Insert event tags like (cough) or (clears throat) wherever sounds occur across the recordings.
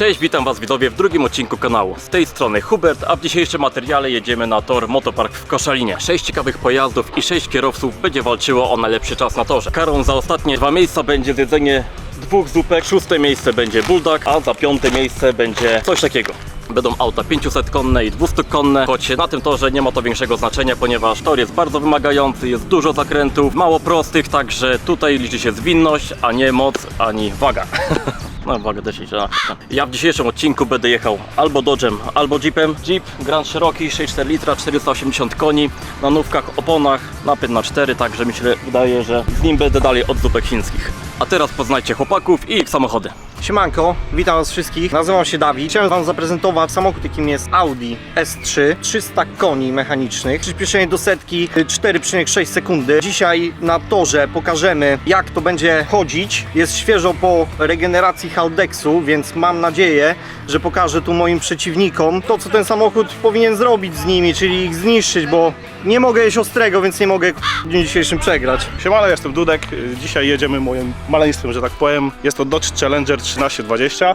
Cześć, witam Was widzowie w drugim odcinku kanału. Z tej strony Hubert, a w dzisiejszym materiale jedziemy na tor Motopark w Koszalinie. Sześć ciekawych pojazdów i sześć kierowców będzie walczyło o najlepszy czas na torze. Karą za ostatnie dwa miejsca będzie zjedzenie dwóch zupek, szóste miejsce będzie Bulldog, a za piąte miejsce będzie coś takiego. Będą auta 500-konne i 200-konne, choć na tym torze nie ma to większego znaczenia, ponieważ tor jest bardzo wymagający, jest dużo zakrętów, mało prostych, także tutaj liczy się zwinność, a nie moc, ani waga. (laughs) No, waga też liczy. a. Ja w dzisiejszym odcinku będę jechał albo Dodge'em, albo Jeepem. Jeep Grand Cherokee 6,4 litra, 480 koni, na nówkach, oponach, napęd na 4, także mi się wydaje, że z nim będę dalej od zupek chińskich. A teraz poznajcie chłopaków i ich samochody. Siemanko, witam was wszystkich. Nazywam się Dawid. Chciałem wam zaprezentować samochód, jakim jest Audi S3. 300 koni mechanicznych. Przyspieszenie do setki y, 4,6 sekundy. Dzisiaj na torze pokażemy, jak to będzie chodzić. Jest świeżo po regeneracji Haldexu, więc mam nadzieję, że pokażę tu moim przeciwnikom to, co ten samochód powinien zrobić z nimi, czyli ich zniszczyć, bo nie mogę jeść ostrego, więc nie mogę w dniu dzisiejszym przegrać. Siemano, jestem Dudek. Dzisiaj jedziemy moim maleństwem, że tak powiem. Jest to Dodge Challenger 1320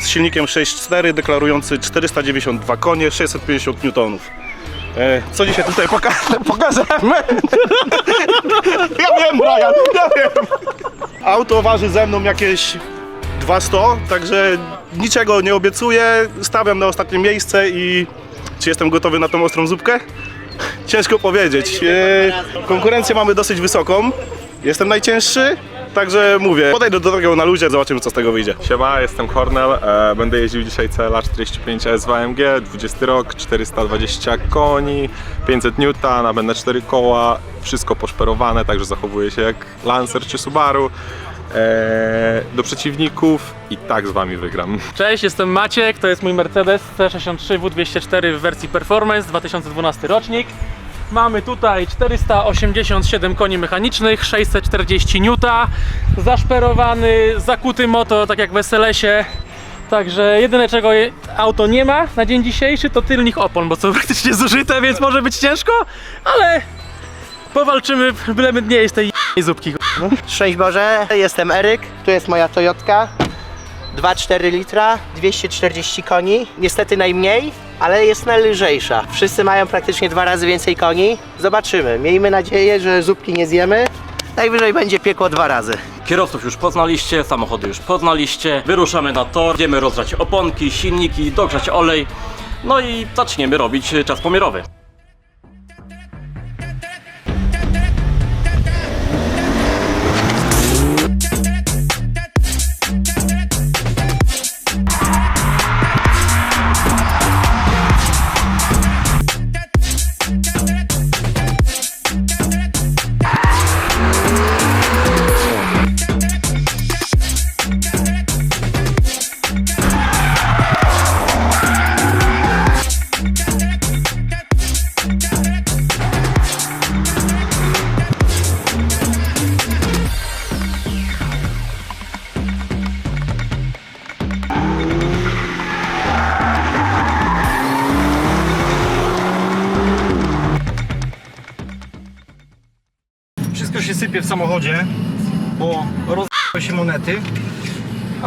z silnikiem 6.4 deklarujący 492 konie, 650 Newtonów. E, Co dzisiaj tutaj poka (laughs) pokażemy? (laughs) Ja wiem, Brian, ja wiem. Auto waży ze mną jakieś 200, także niczego nie obiecuję. Stawiam na ostatnie miejsce i czy jestem gotowy na tą ostrą zupkę? Ciężko powiedzieć. E, Konkurencję mamy dosyć wysoką. Jestem najcięższy, także mówię, podejdę do tego na luzie, zobaczymy co z tego wyjdzie. Siema, jestem Cornel, e, będę jeździł dzisiaj CLA 45 SW AMG, 20 rok, 420 koni, 500 Newton, a będę 4 koła, wszystko poszperowane, także zachowuję się jak Lancer czy Subaru. E, do przeciwników i tak z wami wygram. Cześć, jestem Maciek, to jest mój Mercedes C63 W204 w wersji Performance 2012 rocznik. Mamy tutaj 487 koni mechanicznych, 640 N, zaszperowany, zakuty motor, tak jak w SLS-ie. Także jedyne czego auto nie ma na dzień dzisiejszy to tylnych opon, bo są (laughs) praktycznie zużyte, więc może być ciężko, ale powalczymy, byleby nie jest tej zupki. Szczęść Boże, jestem Eryk, tu jest moja Toyotka. 2,4 litra, 240 koni. Niestety najmniej, ale jest najlżejsza. Wszyscy mają praktycznie dwa razy więcej koni. Zobaczymy. Miejmy nadzieję, że zupki nie zjemy. Najwyżej będzie piekło dwa razy. Kierowców już poznaliście, samochody już poznaliście. Wyruszamy na tor, będziemy rozgrzać oponki, silniki, dogrzać olej. No i zaczniemy robić czas pomiarowy.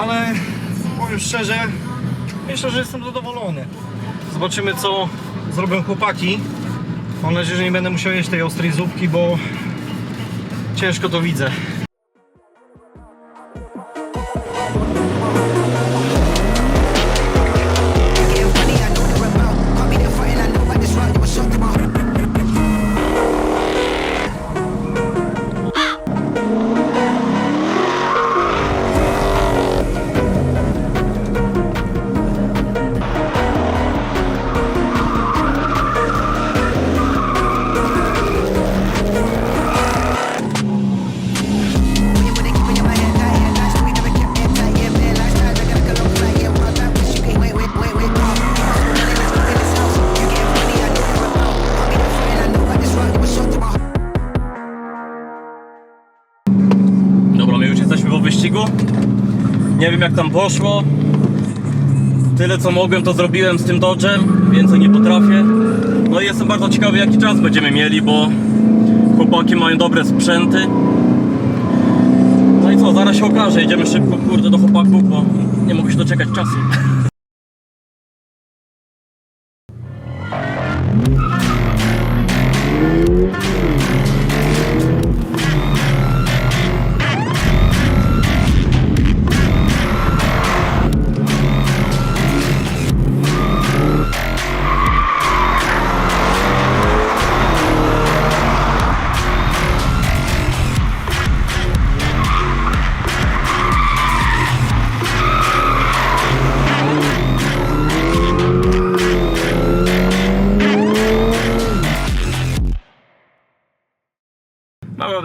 Ale powiem szczerze, myślę, że jestem zadowolony. Zobaczymy co zrobią chłopaki. Mam nadzieję, że nie będę musiał jeść tej ostrej zupki, bo ciężko to widzę. Wiem jak tam poszło. Tyle co mogłem to zrobiłem z tym Dodge'em, więcej nie potrafię. No i jestem bardzo ciekawy jaki czas będziemy mieli, bo chłopaki mają dobre sprzęty. No i co, zaraz się okaże, jedziemy szybko kurde do chłopaków, bo nie mogę się doczekać czasu.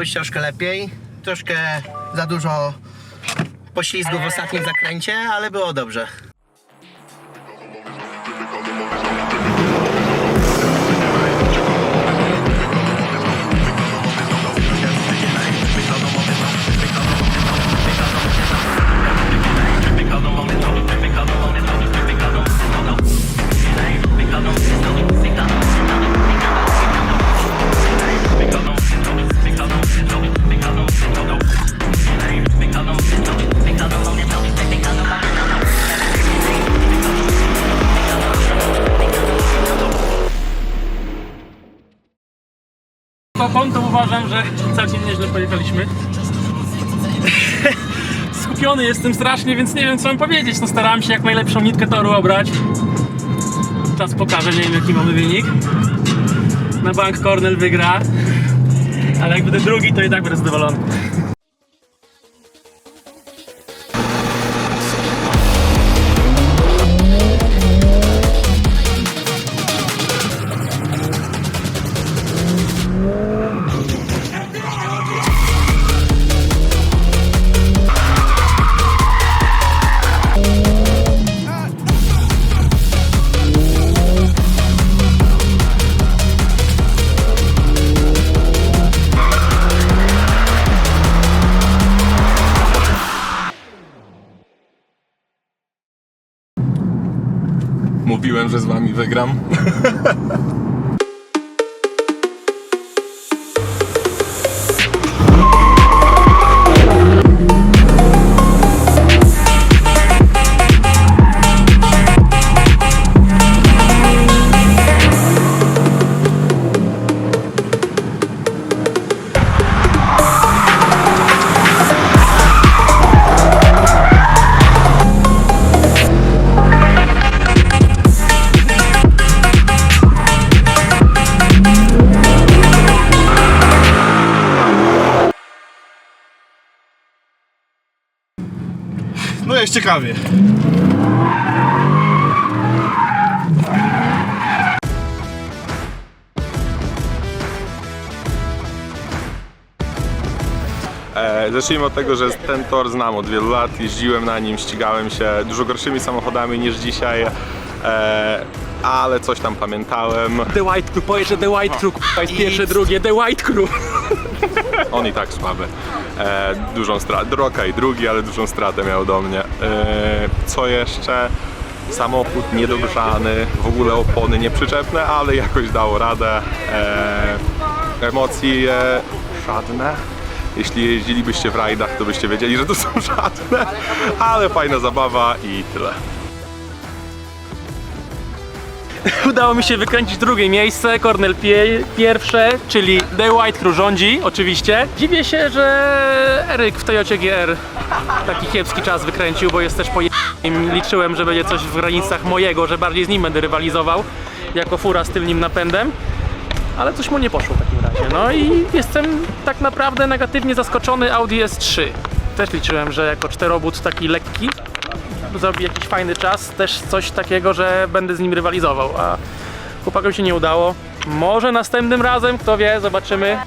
Być troszkę lepiej. Troszkę za dużo poślizgu w ostatnim zakręcie, ale było dobrze. Uważam, że całkiem nieźle pojechaliśmy. (laughs) Skupiony jestem strasznie, więc nie wiem co mam powiedzieć. No starałem się jak najlepszą nitkę toru obrać. Czas pokaże, nie wiem jaki mamy wynik. Na bank Cornell wygra. Ale jak będę drugi, to i tak będę zadowolony. Że z wami wygram. (laughs) ciekawie. E, zacznijmy od tego, że ten tor znam od wielu lat, jeździłem na nim, ścigałem się dużo gorszymi samochodami niż dzisiaj, e, ale coś tam pamiętałem. The White Crew, że The White Crew k***a, jest pierwsze, drugie, The White Crew. On i tak słaby. E, dużą stratę, okej, drugi, ale dużą stratę miał do mnie. E, co jeszcze? Samochód niedogrzany, w ogóle opony nieprzyczepne, ale jakoś dało radę. E, emocje żadne. Jeśli jeździlibyście w rajdach, to byście wiedzieli, że to są żadne, ale fajna zabawa i tyle. Udało mi się wykręcić drugie miejsce, Cornell pie pierwsze, czyli The White Crew rządzi, oczywiście. Dziwię się, że Eryk w Toyocie GR taki kiepski czas wykręcił, bo jest też po Liczyłem, że będzie coś w granicach mojego, że bardziej z nim będę rywalizował, jako fura z tylnym napędem. Ale coś mu nie poszło w takim razie. No i jestem tak naprawdę negatywnie zaskoczony Audi S3. Też liczyłem, że jako czterobót taki lekki zrobi jakiś fajny czas, też coś takiego, że będę z nim rywalizował, a chłopakom się nie udało. Może następnym razem, kto wie, zobaczymy.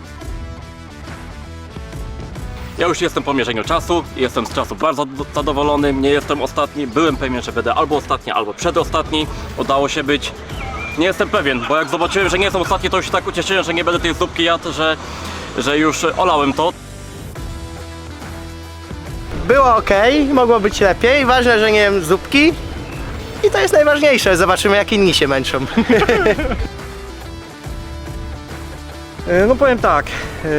Ja już jestem po mierzeniu czasu, jestem z czasu bardzo zadowolony, nie jestem ostatni, byłem pewien, że będę albo ostatni, albo przedostatni, udało się być. Nie jestem pewien, bo jak zobaczyłem, że nie jestem ostatni, to już się tak ucieszyłem, że nie będę tej zupki jadł, że, że już olałem to. Było ok, mogło być lepiej. Ważne, że nie jem zupki. I to jest najważniejsze. Zobaczymy, jak inni się męczą. (laughs) E, No powiem tak, e,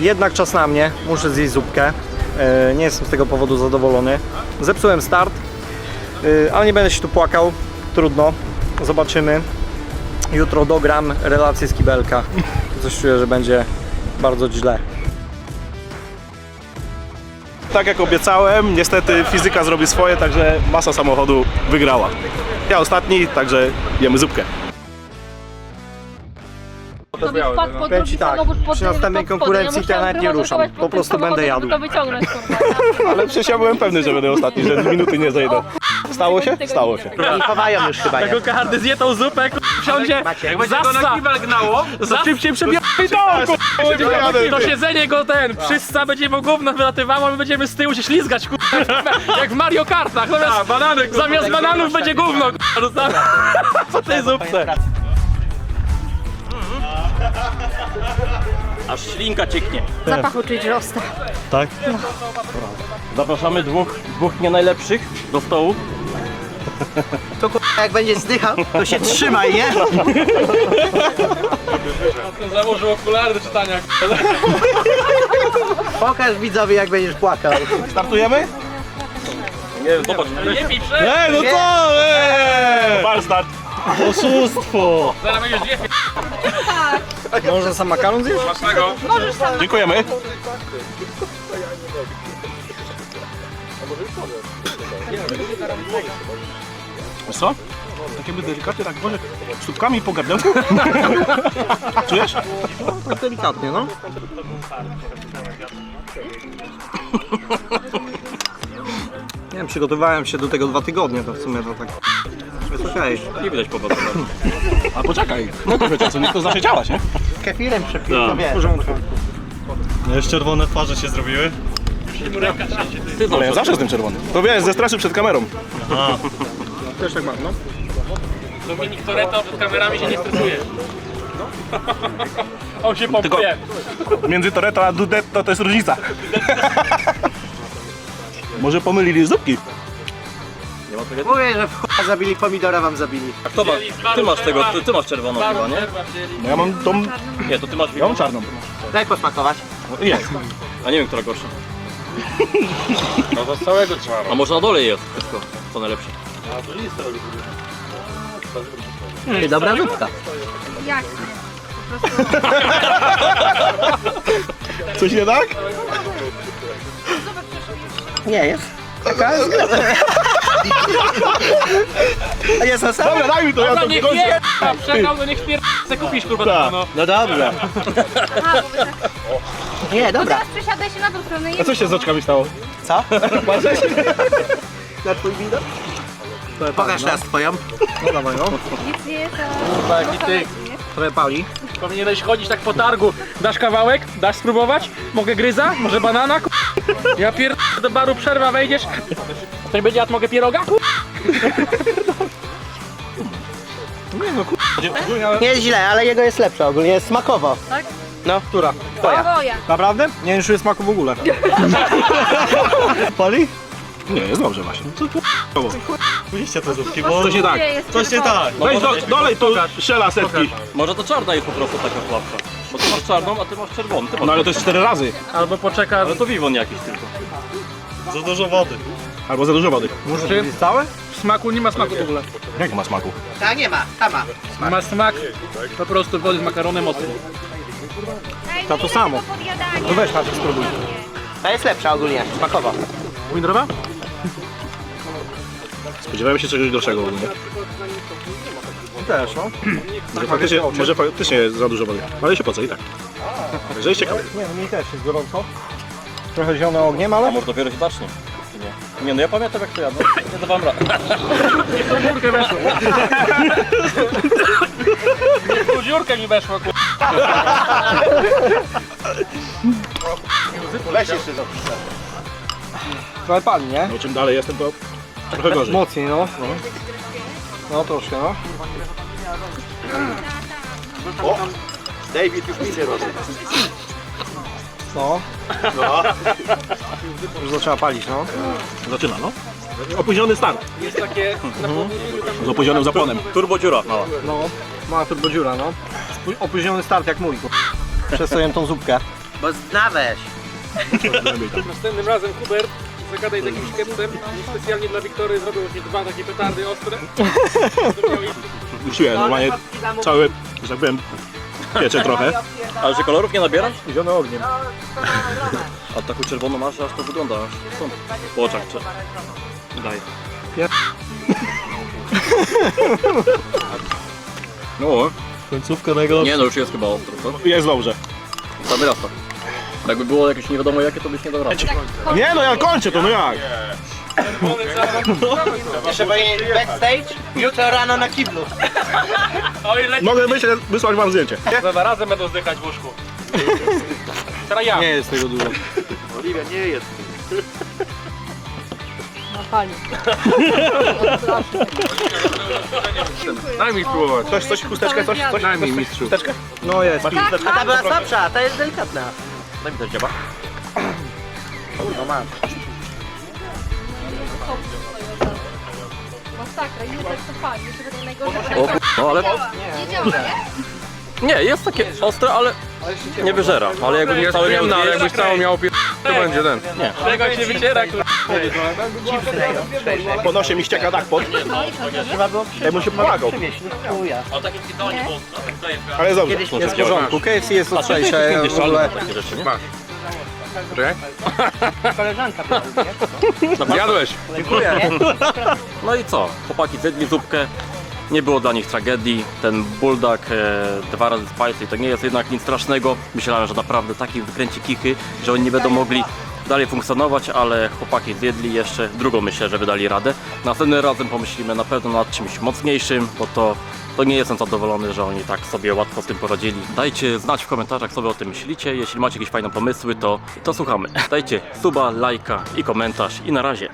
jednak czas na mnie, muszę zjeść zupkę. E, Nie jestem z tego powodu zadowolony. Zepsułem start, ale nie będę się tu płakał. Trudno, zobaczymy. Jutro dogram relację z kibelka. Coś czuję, że będzie bardzo źle. Tak jak obiecałem, niestety fizyka zrobi swoje, także masa samochodu wygrała. Ja ostatni, także jemy zupkę. Sobie wpadł pod Powiem drugi Ci tak, samochód pod przy następnej konkurencji Ja to ja musiałam nawet nie ruszam. Po prostu będę jadł. (laughs) Ale przecież ja byłem pewny, że będę ostatni, że minuty nie zejdę. Stało się? Stało się. I chowają już chyba, nie? Tego kardy zje tą zupę, ku- wsiądzie, Macie. zassa, gnało, za szybciej przebija i to, ku- To siedzenie go ten, przyssa będzie mu gówno wylatywało, a my będziemy z tyłu się ślizgać, ku- jak w Mario Kartach, zamiast, zamiast bananów będzie gówno, ku- no (laughs) po tej zupce. Aż ślinka cieknie. Zapach uczuć rosta. Zapraszamy dwóch, dwóch nie najlepszych do stołu. To k***a, jak będzie zdychał, to się trzymaj, nie? Założył okulary do czytania. Pokaż widzowi, jak będziesz płakał. Startujemy? Nie zobacz. Nie pij prze, Ej, no co? Eee! Pal start. zaraz będziesz dwie Można sam makaron zjeść? Dziękujemy. Co? Tak jakby delikatnie, tak może stópkami po gardełku. (laughs) Czujesz? Tak delikatnie, no. Nie wiem, przygotowałem się do tego dwa tygodnie, to w sumie to tak... Jest okej. Nie widać po was. A poczekaj, no to co, niech to zacznie działać, nie? Kefirem przepił, to Tak. wiesz. No już czerwone twarze się zrobiły. Ty Ale ja zawsze jestem czerwony. To wiesz, ze stresu przed kamerą. Też tak mam, no. Dominik Toretto przed kamerami się nie stresuje. On się pompuje. Między Toretto a Dudetto to jest różnica. Może pomylili zupki. Mówię, że w ch**a zabili pomidora, wam zabili. Kto ma, ty masz tego, ty, ty masz czerwoną chyba, nie? No ja mam tą... Nie, to ty masz Ja mam czarną. Daj posmakować. Jest. A nie wiem, która gorsza. No to z całego trzeba. A może na dole jest wszystko, co najlepsze. Ty, dobra zupka. Jak? (laughs) Coś nie tak? Nie jest. Taka jest (laughs) gra. A jest na sam? Dobra, daj mi to, ja Dobra, to niech kończę. pier... Przegrał, to niech pier... se kupisz kurwa Tak. to, no. No dobrze. (laughs) Aha, bo tak. Nie, dobra. Teraz przesiadaj się na tą stronę i A co się z oczkami stało? Co? (laughs) Na twój widok? Pokaż teraz twoją. No dawaj, no. nic nie jest, Taki ty. Trochę pali. Powinieneś chodzić tak po targu. Dasz kawałek? Dasz spróbować? Mogę gryza? Może banana? ku- Ja pier... do baru przerwa wejdziesz. Ktoś będzie jadł, mogę pieroga? ku- Nie jest źle, ale jego jest lepsze ogólnie, jest smakowo. Tak? No, która? Twoja. Naprawdę? Nie czuję smaku w ogóle. (laughs) Pali? Nie, jest dobrze właśnie. Co tu? Widzicie te zupki, bo Coś nie tak. Jest coś nie tak. Weź do, dolej tu szela setki. Może to czarna jest po prostu taka słabsza. Bo ty masz czarną, a ty masz czerwoną. Ty masz No ale to jest cztery razy. Albo poczeka... ale to wiwon jakiś tylko. Za dużo wody. Albo za dużo wody. Jest całe? W smaku nie ma smaku w ogóle. Jak ma smaku? Ta nie ma, ta ma. Ma smak po prostu wody z makaronem ostry. Ej, To to samo. No weź Maciek spróbuj. Ta jest lepsza ogólnie, smakowo. Windrowa? Spodziewałem się czegoś gorszego ogólnie. Też, no. Może faktycznie, może faktycznie jest za dużo wody. Ale się po co i tak. Także jest ciekawe. Nie, no mi też jest gorąco. Trochę zielone ogniem, ale... A może dopiero się zacznie. czy Nie, nie no ja pamiętam jak to jadłem. Nie dawałem rady. (laughs) (laughs) dziurkę weszło. Tu dziurkę mi weszło, ku... Trochę pali, nie? No czym dalej jestem to trochę gorzej. Mocniej, no. No troszkę, no. David już widzę robi. No. Już zaczęła palić, no. Zaczyna no. Opóźniony start. Jest takie... Z opóźnionym zapłonem. Turbo dziura mała. No. Mała turbodziura, no. Spó- Opóźniony start jak mój. Przez to jem tą zupkę. Bo zna weź. (laughs) Następnym razem Hubert zagadaj z jakimś kepsem. Specjalnie dla Wiktory zrobił właśnie dwa takie petardy ostre. (laughs) Musiłem normalnie cały, że tak powiem, piecze trochę. Ale że kolorów nie nabierasz? Zielone ogniem. A taką czerwoną masz, aż to wygląda aż stąd. Po oczach czy... Daj. No, Końcówka najgorsza. nie no już jest chyba ostro, co? Jest dobrze. Cały raz tak. Jakby było jakieś nie wiadomo jakie, to byś nie dał rady. Nie no ja kończę to, no jak? Jeszcze powinien backstage, jutro rano na kiblu. Mogę wyjść, wysłać wam zdjęcie. Dwa razem będą zdychać w łóżku. Teraz ja. Nie jest tego dużo. (laughs) Daj mi spróbować. Coś, coś, chusteczkę, coś, coś? Daj mi mistrzu. Chusteczkę? No jest. A ta była słabsza, ta jest delikatna. Daj mi też dziaba. (clears throat) Masakra, ile tak to fajnie, jeszcze takie najgorsze. O no ale Nie działa, nie? nie, jest takie ostre, ale nie wyżera. Ale jakby nie cały miał ale jakbyś miał to będzie ten. Czego się wyciera, kurwa. Po nosie mi ścieka dach pod. Trzeba było Ja bym się pomagał. przywieźć. No chuja. Ale jest dobrze. Kiedyś Jest w porządku. KFC jest ostrzejsze w ogóle. koleżanka była, nie? Jadłeś. No i co? Chłopaki zjedli zupkę. Nie było dla nich tragedii. Ten bulldog e, dwa razy spicy to nie jest jednak nic strasznego. Myślałem, że naprawdę taki wykręci kichy, że oni nie będą mogli dalej funkcjonować, ale chłopaki zjedli jeszcze drugą myślę, że wydali radę. Następnym razem pomyślimy na pewno nad czymś mocniejszym, bo to, to nie jestem zadowolony, że oni tak sobie łatwo z tym poradzili. Dajcie znać w komentarzach, co wy o tym myślicie. Jeśli macie jakieś fajne pomysły, to, to słuchamy. Dajcie suba, lajka i komentarz i na razie.